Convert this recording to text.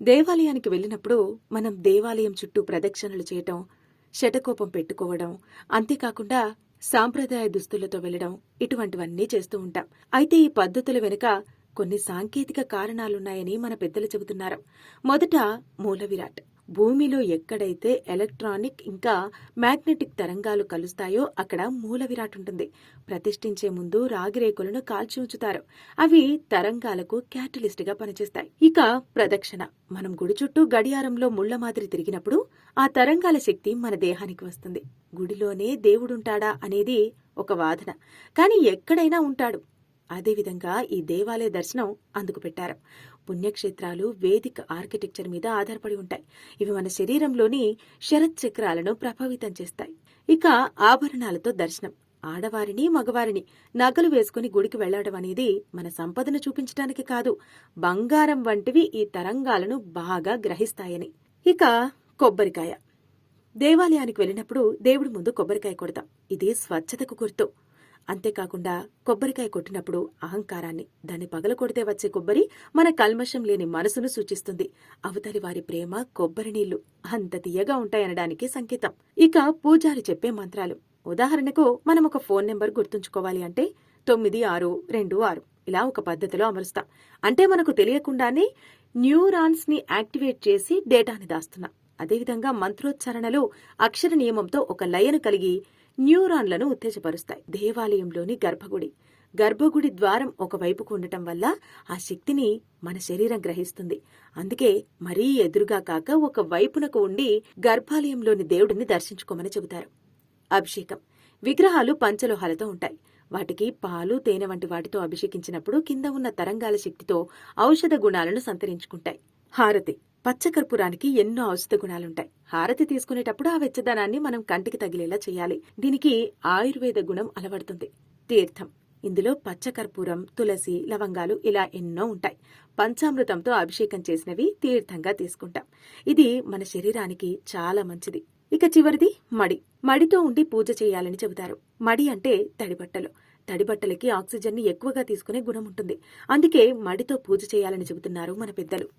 దేవాలయానికి వెళ్ళినప్పుడు మనం దేవాలయం చుట్టూ ప్రదక్షిణలు చేయటం శటకోపం పెట్టుకోవడం అంతేకాకుండా సాంప్రదాయ దుస్తులతో వెళ్ళడం ఇటువంటివన్నీ చేస్తూ ఉంటాం. అయితే ఈ పద్ధతుల వెనుక కొన్ని సాంకేతిక కారణాలున్నాయని మన పెద్దలు చెబుతున్నారు. మొదట మూల విరాట్ భూమిలో ఎక్కడైతే ఎలక్ట్రానిక్ ఇంకా మ్యాగ్నెటిక్ తరంగాలు కలుస్తాయో అక్కడ మూల విరాట్ ఉంటుంది. ప్రతిష్ఠించే ముందు రాగిరేకులను కాల్చి ఉంచుతారు. అవి తరంగాలకు క్యాటలిస్ట్గా పనిచేస్తాయి. ఇక ప్రదక్షిణ. మనం గుడి చుట్టూ గడియారంలో ముళ్ళ మాదిరి తిరిగినప్పుడు ఆ తరంగాల శక్తి మన దేహానికి వస్తుంది. గుడిలోనే దేవుడుంటాడా అనేది ఒక వాదన. కానీ ఎక్కడైనా ఉంటాడు. అదేవిధంగా ఈ దేవాలయ దర్శనం అందుకు పెట్టారు. పుణ్యక్షేత్రాలు వేదిక ఆర్కిటెక్చర్ మీద ఆధారపడి ఉంటాయి. ఇవి మన శరీరంలోని శరత్ చక్రాలను ప్రభావితం చేస్తాయి. ఇక ఆభరణాలతో దర్శనం. ఆడవారిని మగవారిని నగలు వేసుకుని గుడికి వెళ్ళడం అనేది మన సంపదను చూపించడానికి కాదు బంగారం వంటివి ఈ తరంగాలను బాగా గ్రహిస్తాయని. ఇక కొబ్బరికాయ. దేవాలయానికి వెళ్ళినప్పుడు దేవుడి ముందు కొబ్బరికాయ కొడతాం. ఇది స్వచ్ఛతకు గుర్తు. అంతేకాకుండా కొబ్బరికాయ కొట్టినప్పుడు అహంకారాన్ని దాన్ని పగల కొడితే వచ్చే కొబ్బరి మన కల్మషం లేని మనసును సూచిస్తుంది. అవతలి వారి ప్రేమ కొబ్బరి నీళ్ళు అంత తీయగా ఉంటాయనడానికి సంకేతం. ఇక పూజారి చెప్పే మంత్రాలు. ఉదాహరణకు మనం ఒక ఫోన్ నెంబర్ గుర్తుంచుకోవాలి అంటే తొమ్మిది ఆరు రెండు ఆరు. ఇలా ఒక పద్ధతిలో అమరుస్తాం. అంటే మనకు తెలియకుండానే న్యూరాన్స్ని యాక్టివేట్ చేసి డేటాని దాస్తున్నాం. అదేవిధంగా మంత్రోచ్చారణలో అక్షర నియమంతో ఒక లయను కలిగి న్యూరాన్లను ఉత్తేజపరుస్తాయి. దేవాలయంలోని గర్భగుడి. గర్భగుడి ద్వారం ఒకవైపుకు ఉండటం వల్ల ఆ శక్తిని మన శరీరం గ్రహిస్తుంది. అందుకే మరీ ఎదురుగా కాక ఒక వైపునకు ఉండి గర్భాలయంలోని దేవుడిని దర్శించుకోమని చెబుతారు. అభిషేకం. విగ్రహాలు పంచలోహాలతో ఉంటాయి. వాటికి పాలు తేనె వంటి వాటితో అభిషేకించినప్పుడు కింద ఉన్న తరంగాల శక్తితో ఔషధ గుణాలను సంతరించుకుంటాయి. హారతి. పచ్చకర్పూరానికి ఎన్నో ఔషధ గుణాలుంటాయి. హారతి తీసుకునేటప్పుడు ఆ వెచ్చదనాన్ని మనం కంటికి తగిలేలా చేయాలి. దీనికి ఆయుర్వేద గుణం అలవడుతుంది. తీర్థం. ఇందులో పచ్చకర్పూరం తులసి లవంగాలు ఇలా ఎన్నో ఉంటాయి. పంచామృతంతో అభిషేకం చేసినవి తీర్థంగా తీసుకుంటాం. ఇది మన శరీరానికి చాలా మంచిది. ఇక చివరిది మడి. మడితో ఉండి పూజ చేయాలని చెబుతారు. మడి అంటే తడిబట్టలు. తడిబట్టలకి ఆక్సిజన్ని ఎక్కువగా తీసుకునే గుణం ఉంటుంది. అందుకే మడితో పూజ చేయాలని చెబుతున్నారు మన పెద్దలు.